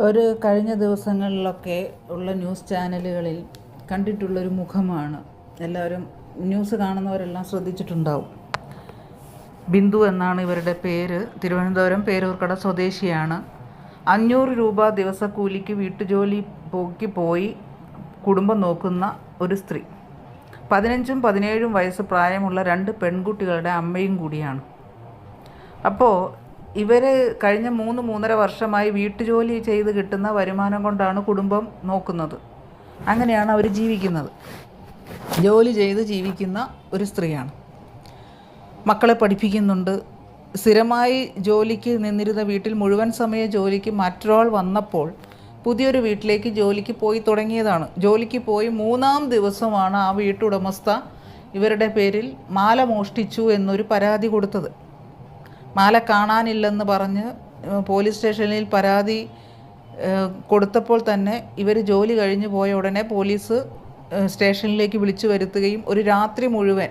ഒരു കഴിഞ്ഞ ദിവസങ്ങളിലൊക്കെ ഉള്ള ന്യൂസ് ചാനലുകളിൽ കണ്ടിട്ടുള്ളൊരു മുഖമാണ്. എല്ലാവരും ന്യൂസ് കാണുന്നവരെല്ലാം ശ്രദ്ധിച്ചിട്ടുണ്ടാവും. ബിന്ദു എന്നാണ് ഇവരുടെ പേര്. തിരുവനന്തപുരം പേരൂർക്കട സ്വദേശിയാണ്. അഞ്ഞൂറ് രൂപ ദിവസക്കൂലിക്ക് വീട്ടുജോലി പോക്കി പോയി കുടുംബം നോക്കുന്ന ഒരു സ്ത്രീ. പതിനഞ്ചും പതിനേഴും വയസ്സ് പ്രായമുള്ള രണ്ട് പെൺകുട്ടികളുടെ അമ്മയും കൂടിയാണ്. അപ്പോൾ ഇവർ കഴിഞ്ഞ മൂന്ന് മൂന്നര വർഷമായി വീട്ടുജോലി ചെയ്ത് കിട്ടുന്ന വരുമാനം കൊണ്ടാണ് കുടുംബം നോക്കുന്നത്. അങ്ങനെയാണ് അവർ ജീവിക്കുന്നത്. ജോലി ചെയ്ത് ജീവിക്കുന്ന ഒരു സ്ത്രീയാണ്. മക്കളെ പഠിപ്പിക്കുന്നുണ്ട്. സ്ഥിരമായി ജോലിക്ക് നിന്നിരുന്ന വീട്ടിൽ മുഴുവൻ സമയ ജോലിക്ക് മറ്റൊരാൾ വന്നപ്പോൾ പുതിയൊരു വീട്ടിലേക്ക് ജോലിക്ക് പോയി തുടങ്ങിയതാണ്. ജോലിക്ക് പോയി മൂന്നാം ദിവസമാണ് ആ വീട്ടുടമസ്ഥ ഇവരുടെ പേരിൽ മാല മോഷ്ടിച്ചു എന്നൊരു പരാതി കൊടുത്തത്. മാല കാണാനില്ലെന്ന് പറഞ്ഞ് പോലീസ് സ്റ്റേഷനിൽ പരാതി കൊടുത്തപ്പോൾ തന്നെ ഇവർ ജോലി കഴിഞ്ഞ് പോയ ഉടനെ പോലീസ് സ്റ്റേഷനിലേക്ക് വിളിച്ചു വരുത്തുകയും ഒരു രാത്രി മുഴുവൻ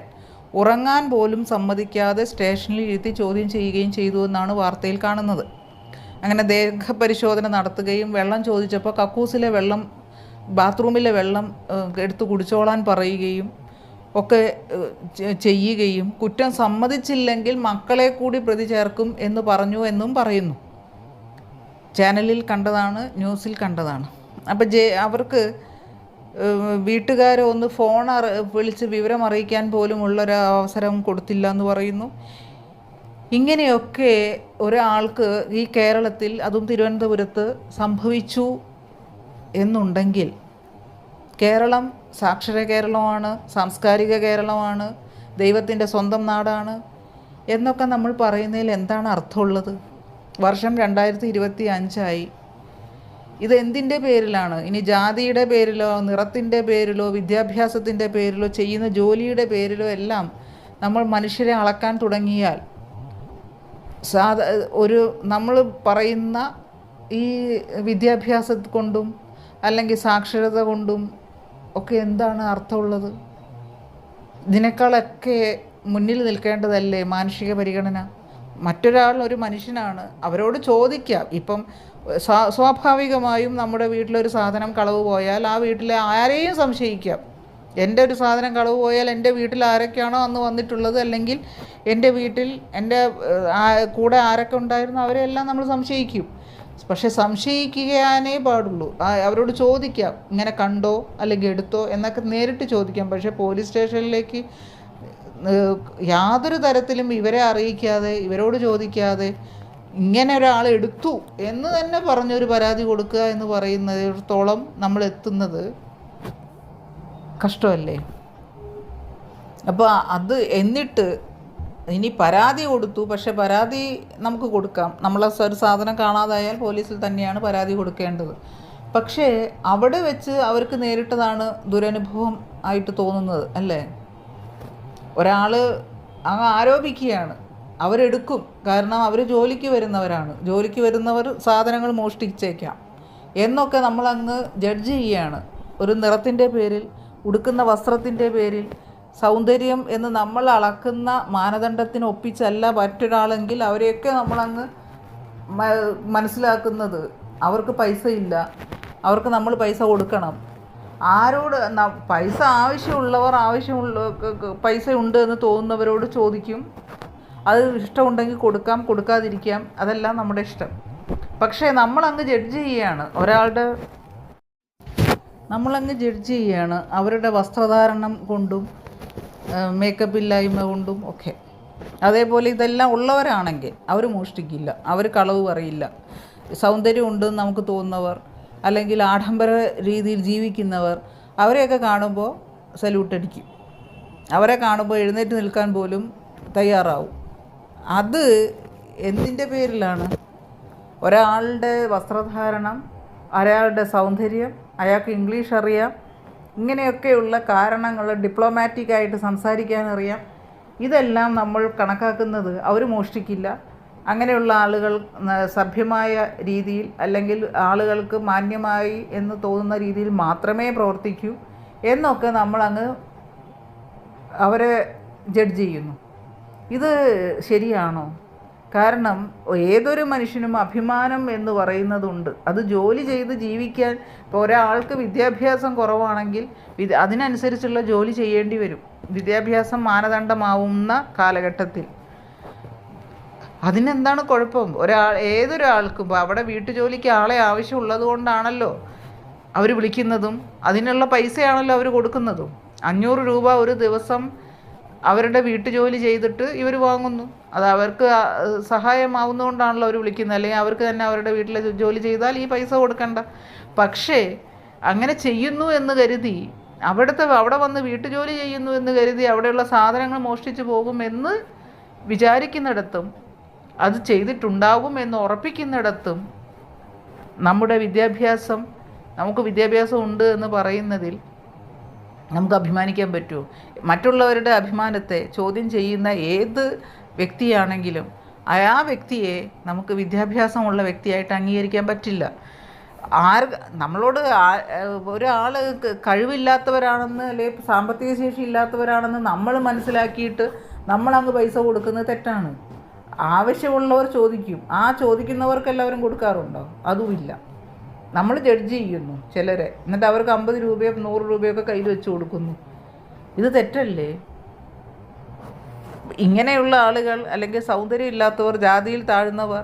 ഉറങ്ങാൻ പോലും സമ്മതിക്കാതെ സ്റ്റേഷനിൽ ഇരുത്തി ചോദ്യം ചെയ്യുകയും ചെയ്തു എന്നാണ് വാർത്തയിൽ കാണുന്നത്. അങ്ങനെ ദേഹപരിശോധന നടത്തുകയും വെള്ളം ചോദിച്ചപ്പോൾ കക്കൂസിലെ വെള്ളം ബാത്റൂമിലെ വെള്ളം എടുത്തു കുടിച്ചോളാൻ പറയുകയും ഒക്കെ ചെയ്യുകയും കുറ്റം സമ്മതിച്ചില്ലെങ്കിൽ മക്കളെ കൂടി പ്രതി ചേർക്കും എന്ന് പറഞ്ഞു എന്നും പറയുന്നു. ചാനലിൽ കണ്ടതാണ് ന്യൂസിൽ കണ്ടതാണ്. അപ്പോൾ ജെ അവർക്ക് വീട്ടുകാരെ ഒന്ന് ഫോൺ അറി വിളിച്ച് വിവരം അറിയിക്കാൻ പോലും ഉള്ളൊരു അവസരം കൊടുത്തില്ല എന്ന് പറയുന്നു. ഇങ്ങനെയൊക്കെ ഒരാൾക്ക് ഈ കേരളത്തിൽ അതും തിരുവനന്തപുരത്ത് സംഭവിച്ചു എന്നുണ്ടെങ്കിൽ കേരളം സാക്ഷര കേരളമാണ് സാംസ്കാരിക കേരളമാണ് ദൈവത്തിന്റെ സ്വന്തം നാടാണ് എന്നൊക്കെ നമ്മൾ പറയുന്നതിൽ എന്താണ് അർത്ഥമുള്ളത്? വർഷം രണ്ടായിരത്തി ഇരുപത്തി അഞ്ചായി ഇത് എന്തിന്റെ പേരിലാണ്? ഇനി ജാതിയുടെ പേരിലോ നിറത്തിന്റെ പേരിലോ വിദ്യാഭ്യാസത്തിന്റെ പേരിലോ ചെയ്യുന്ന ജോലിയുടെ പേരിലോ എല്ലാം നമ്മൾ മനുഷ്യരെ അളക്കാൻ തുടങ്ങിയാൽ സാധാ ഒരു നമ്മൾ പറയുന്ന ഈ വിദ്യാഭ്യാസം കൊണ്ടും അല്ലെങ്കിൽ സാക്ഷരത കൊണ്ടും ഒക്കെ എന്താണ് അർത്ഥമുള്ളത്? ഇതിനേക്കാളൊക്കെ മുന്നിൽ നിൽക്കേണ്ടതല്ലേ മാനുഷിക പരിഗണന? മറ്റൊരാൾ ഒരു മനുഷ്യനാണ് അവരോട് ചോദിക്കാം. ഇപ്പം സ്വാ- സ്വാഭാവികമായും നമ്മുടെ വീട്ടിലൊരു സാധനം കളവ് പോയാൽ ആ വീട്ടിലെ ആരെയും സംശയിക്കാം. എന്റെ ഒരു സാധനം കളവ് പോയാൽ എന്റെ വീട്ടിൽ ആരൊക്കെയാണോ അന്ന് വന്നിട്ടുള്ളത് അല്ലെങ്കിൽ എന്റെ വീട്ടിൽ എന്റെ കൂടെ ആരൊക്കെ ഉണ്ടായിരുന്നു അവരെല്ലാം നമ്മൾ സംശയിക്കും. പക്ഷെ സംശയിക്കാനേ പാടുള്ളൂ. അവരോട് ചോദിക്കാം ഇങ്ങനെ കണ്ടോ അല്ലെങ്കിൽ എടുത്തോ? എന്നൊക്കെ നേരിട്ട് ചോദിക്കാം. പക്ഷേ പോലീസ് സ്റ്റേഷനിലേക്ക് യാതൊരു തരത്തിലും ഇവരെ അറിയിക്കാതെ ഇവരോട് ചോദിക്കാതെ ഇങ്ങനെ ഒരാൾ എടുത്തു എന്ന് തന്നെ പറഞ്ഞൊരു പരാതി കൊടുക്കുക എന്ന് പറയുന്നിടത്തോളം നമ്മൾ എത്തുന്നത് കഷ്ടമല്ലേ? അപ്പോൾ അത് എന്നിട്ട് ഇനി പരാതി കൊടുത്തു. പക്ഷെ പരാതി നമുക്ക് കൊടുക്കാം. നമ്മൾ ഒരു സാധനം കാണാതായാൽ പോലീസിൽ തന്നെയാണ് പരാതി കൊടുക്കേണ്ടത്. പക്ഷേ അവിടെ വെച്ച് അവർക്ക് നേരിട്ടതാണ് ദുരനുഭവം ആയിട്ട് തോന്നുന്നത് അല്ലേ? ഒരാൾ അങ്ങ് ആരോപിക്കുകയാണ്. അവരെടുക്കും. കാരണം അവർ ജോലിക്ക് വരുന്നവരാണ്. ജോലിക്ക് വരുന്നവർ സാധനങ്ങൾ മോഷ്ടിച്ചേക്കാം. എന്നൊക്കെ നമ്മളങ്ങ് ജഡ്ജ് ചെയ്യുകയാണ് ഒരു നിറത്തിന്റെ പേരിൽ ഉടുക്കുന്ന വസ്ത്രത്തിന്റെ പേരിൽ സൗന്ദര്യം എന്ന് നമ്മൾ അളക്കുന്ന മാനദണ്ഡത്തിന് ഒപ്പിച്ചല്ല മറ്റൊരാളെങ്കിൽ അവരെയൊക്കെ നമ്മളങ്ങ് മനസ്സിലാക്കുന്നത്. അവർക്ക് പൈസ ഇല്ല. അവർക്ക് നമ്മൾ പൈസ കൊടുക്കണം. ആരോട് പൈസ ആവശ്യമുള്ളവർ ആവശ്യമുള്ള പൈസ ഉണ്ട് എന്ന് തോന്നുന്നവരോട് ചോദിക്കും. അത് ഇഷ്ടമുണ്ടെങ്കിൽ കൊടുക്കാം കൊടുക്കാതിരിക്കാം. അതെല്ലാം നമ്മുടെ ഇഷ്ടം. പക്ഷേ നമ്മളങ്ങ് ജഡ്ജ് ചെയ്യുകയാണ്. ഒരാളുടെ നമ്മളങ്ങ് ജഡ്ജ് ചെയ്യുകയാണ് അവരുടെ വസ്ത്രധാരണം കൊണ്ടും മേക്കപ്പ് ഇല്ലായ്മ കൊണ്ടും ഒക്കെ. അതേപോലെ ഇതെല്ലാം ഉള്ളവരാണെങ്കിൽ അവർ മോഷ്ടിക്കില്ല അവർ കളവ് പറയില്ല. സൗന്ദര്യം ഉണ്ടെന്ന് നമുക്ക് തോന്നുന്നവർ അല്ലെങ്കിൽ ആഡംബര രീതിയിൽ ജീവിക്കുന്നവർ അവരെയൊക്കെ കാണുമ്പോൾ സല്യൂട്ട് അടിക്കും. അവരെ കാണുമ്പോൾ എഴുന്നേറ്റ് നിൽക്കാൻ പോലും തയ്യാറാവും. അത് എന്തിന്റെ പേരിലാണ്? ഒരാളുടെ വസ്ത്രധാരണം ഒരാളുടെ സൗന്ദര്യം അയാൾക്ക് ഇംഗ്ലീഷ് അറിയാം ഇങ്ങനെയൊക്കെയുള്ള കാരണങ്ങൾ ഡിപ്ലോമാറ്റിക്കായിട്ട് സംസാരിക്കാൻ അറിയാം. ഇതെല്ലാം നമ്മൾ കണക്കാക്കുന്നത് അവർ മോഷ്ടിക്കില്ല. അങ്ങനെയുള്ള ആളുകൾ സഭ്യമായ രീതിയിൽ അല്ലെങ്കിൽ ആളുകൾക്ക് മാന്യമായി എന്ന് തോന്നുന്ന രീതിയിൽ മാത്രമേ പ്രവർത്തിക്കൂ എന്നൊക്കെ നമ്മളങ്ങ് അവരെ ജഡ്ജ് ചെയ്യുന്നു. ഇത് ശരിയാണോ? കാരണം ഏതൊരു മനുഷ്യനും അഭിമാനം എന്ന് പറയുന്നതുണ്ട്. അത് ജോലി ചെയ്ത് ജീവിക്കാൻ ഇപ്പോൾ ഒരാൾക്ക് വിദ്യാഭ്യാസം കുറവാണെങ്കിൽ അതിനനുസരിച്ചുള്ള ജോലി ചെയ്യേണ്ടി വരും. വിദ്യാഭ്യാസം മാനദണ്ഡമാവുന്ന കാലഘട്ടത്തിൽ. അതിനെന്താണ് കുഴപ്പം? ഒരാൾ ഏതൊരാൾക്കും ഇപ്പോൾ അവിടെ വീട്ടുജോലിക്ക് ആളെ ആവശ്യമുള്ളത് കൊണ്ടാണല്ലോ അവർ വിളിക്കുന്നതും അതിനുള്ള പൈസയാണല്ലോ അവർ കൊടുക്കുന്നതും. അഞ്ഞൂറ് രൂപ ഒരു ദിവസം അവരുടെ വീട്ടുജോലി ചെയ്തിട്ട് ഇവർ വാങ്ങുന്നു. അത് അവർക്ക് സഹായമാവുന്നതുകൊണ്ടാണല്ലോ അവർ വിളിക്കുന്നത്. അല്ലെങ്കിൽ അവർക്ക് തന്നെ അവരുടെ വീട്ടിൽ ജോലി ചെയ്താൽ ഈ പൈസ കൊടുക്കണ്ട. പക്ഷേ അങ്ങനെ ചെയ്യുന്നു എന്ന് കരുതി അവിടുത്തെ അവിടെ വന്ന് വീട്ടുജോലി ചെയ്യുന്നു എന്ന് കരുതി അവിടെയുള്ള സാധനങ്ങൾ മോഷ്ടിച്ചു പോകുമെന്ന് വിചാരിക്കുന്നിടത്തും അത് ചെയ്തിട്ടുണ്ടാകും എന്ന് ഉറപ്പിക്കുന്നിടത്തും നമ്മുടെ വിദ്യാഭ്യാസം നമുക്ക് വിദ്യാഭ്യാസം ഉണ്ട് എന്ന് പറയുന്നതിൽ നമുക്ക് അഭിമാനിക്കാൻ പറ്റുമോ മറ്റുള്ളവരുടെ അഭിമാനത്തെ ചോദ്യം ചെയ്യുന്ന ഏത് വ്യക്തിയാണെങ്കിലും ആ വ്യക്തിയെ നമുക്ക് വിദ്യാഭ്യാസമുള്ള വ്യക്തിയായിട്ട് അംഗീകരിക്കാൻ പറ്റില്ല. ആർ നമ്മളോട് ഒരാൾ കഴിവില്ലാത്തവരാണെന്ന് അല്ലെങ്കിൽ സാമ്പത്തിക ശേഷി ഇല്ലാത്തവരാണെന്ന് നമ്മൾ മനസ്സിലാക്കിയിട്ട് നമ്മളങ്ങ് പൈസ കൊടുക്കുന്നത് തെറ്റാണ്. ആവശ്യമുള്ളവർ ചോദിക്കും. ആ ചോദിക്കുന്നവർക്ക് എല്ലാവരും കൊടുക്കാറുണ്ടോ? അതുമില്ല. നമ്മൾ ജഡ്ജ് ചെയ്യുന്നു ചിലരെ. എന്നിട്ട് അവർക്ക് അമ്പത് രൂപയോ നൂറ് രൂപയൊക്കെ കയ്യിൽ വെച്ച് കൊടുക്കുന്നു. ഇത് തെറ്റല്ലേ? ഇങ്ങനെയുള്ള ആളുകൾ അല്ലെങ്കിൽ സൗന്ദര്യം ഇല്ലാത്തവർ ജാതിയിൽ താഴ്ന്നവർ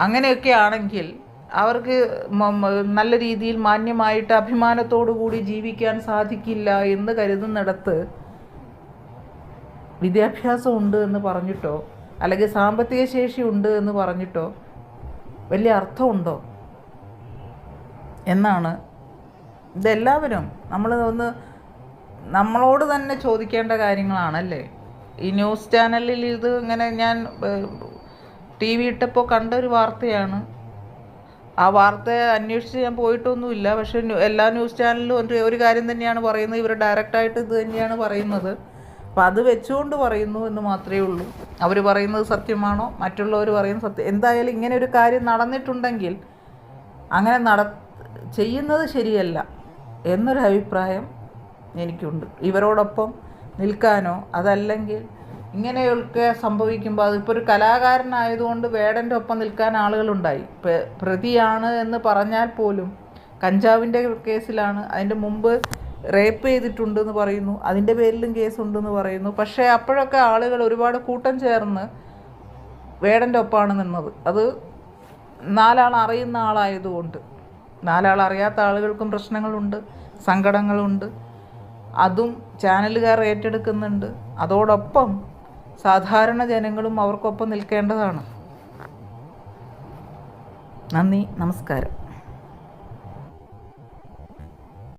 അങ്ങനെയൊക്കെ ആണെങ്കിൽ അവർക്ക് നല്ല രീതിയിൽ മാന്യമായിട്ട് അഭിമാനത്തോടു കൂടി ജീവിക്കാൻ സാധിക്കില്ല എന്ന് കരുതുന്നിടത്ത് വിദ്യാഭ്യാസം ഉണ്ട് എന്ന് പറഞ്ഞിട്ടോ അല്ലെങ്കിൽ സാമ്പത്തിക ശേഷി ഉണ്ട് എന്ന് പറഞ്ഞിട്ടോ വലിയ അർത്ഥമുണ്ടോ? എന്നാണ് ഇതെല്ലാവരും നമ്മൾ ഒന്ന് നമ്മളോട് തന്നെ ചോദിക്കേണ്ട കാര്യങ്ങളാണല്ലേ? ഈ ന്യൂസ് ചാനലിൽ ഇത് ഇങ്ങനെ ഞാൻ ടി വി ഇട്ടപ്പോൾ കണ്ട ഒരു വാർത്തയാണ്. ആ വാർത്ത അന്വേഷിച്ച് ഞാൻ പോയിട്ടൊന്നുമില്ല. പക്ഷേ എല്ലാ ന്യൂസ് ചാനലിലും ഒരു ഒരു കാര്യം തന്നെയാണ് പറയുന്നത്. ഇവർ ഡയറക്റ്റായിട്ട് ഇത് തന്നെയാണ് പറയുന്നത്. അപ്പം അത് വെച്ചുകൊണ്ട് പറയുന്നു എന്ന് മാത്രമേ ഉള്ളൂ. അവർ പറയുന്നത് സത്യമാണോ? മറ്റുള്ളവർ പറയുന്നത് സത്യം എന്തായാലും ഇങ്ങനെ ഒരു കാര്യം നടന്നിട്ടുണ്ടെങ്കിൽ അങ്ങനെ നട ചെയ്യുന്നത് ശരിയല്ല എന്നൊരു അഭിപ്രായം എനിക്കുണ്ട്. ഇവരോടൊപ്പം നിൽക്കാനോ അതല്ലെങ്കിൽ ഇങ്ങനെയൊക്കെ സംഭവിക്കുമ്പോൾ അതിപ്പോൾ ഒരു കലാകാരനായതുകൊണ്ട് വേടന്റെ ഒപ്പം നിൽക്കാൻ ആളുകളുണ്ടായി. പ്രതിയാണ് എന്ന് പറഞ്ഞാൽ പോലും കഞ്ചാവിന്റെ കേസിലാണ്. അതിന്റെ മുമ്പ് റേപ്പ് ചെയ്തിട്ടുണ്ടെന്ന് പറയുന്നു. അതിന്റെ പേരിലും കേസുണ്ടെന്ന് പറയുന്നു. പക്ഷേ അപ്പോഴൊക്കെ ആളുകൾ ഒരുപാട് കൂട്ടം ചേർന്ന് വേടന്റെ ഒപ്പമാണ് നിന്നത്. അത് നാലാൾ അറിയുന്ന ആളായതുകൊണ്ട്. നാലാൾ അറിയാത്ത ആളുകൾക്കും പ്രശ്നങ്ങളുണ്ട് സങ്കടങ്ങളുണ്ട്. അതും ചാനലുകാർ ഏറ്റെടുക്കുന്നുണ്ട്. അതോടൊപ്പം സാധാരണ ജനങ്ങളും അവർക്കൊപ്പം നിൽക്കേണ്ടതാണ്. നന്ദി നമസ്കാരം.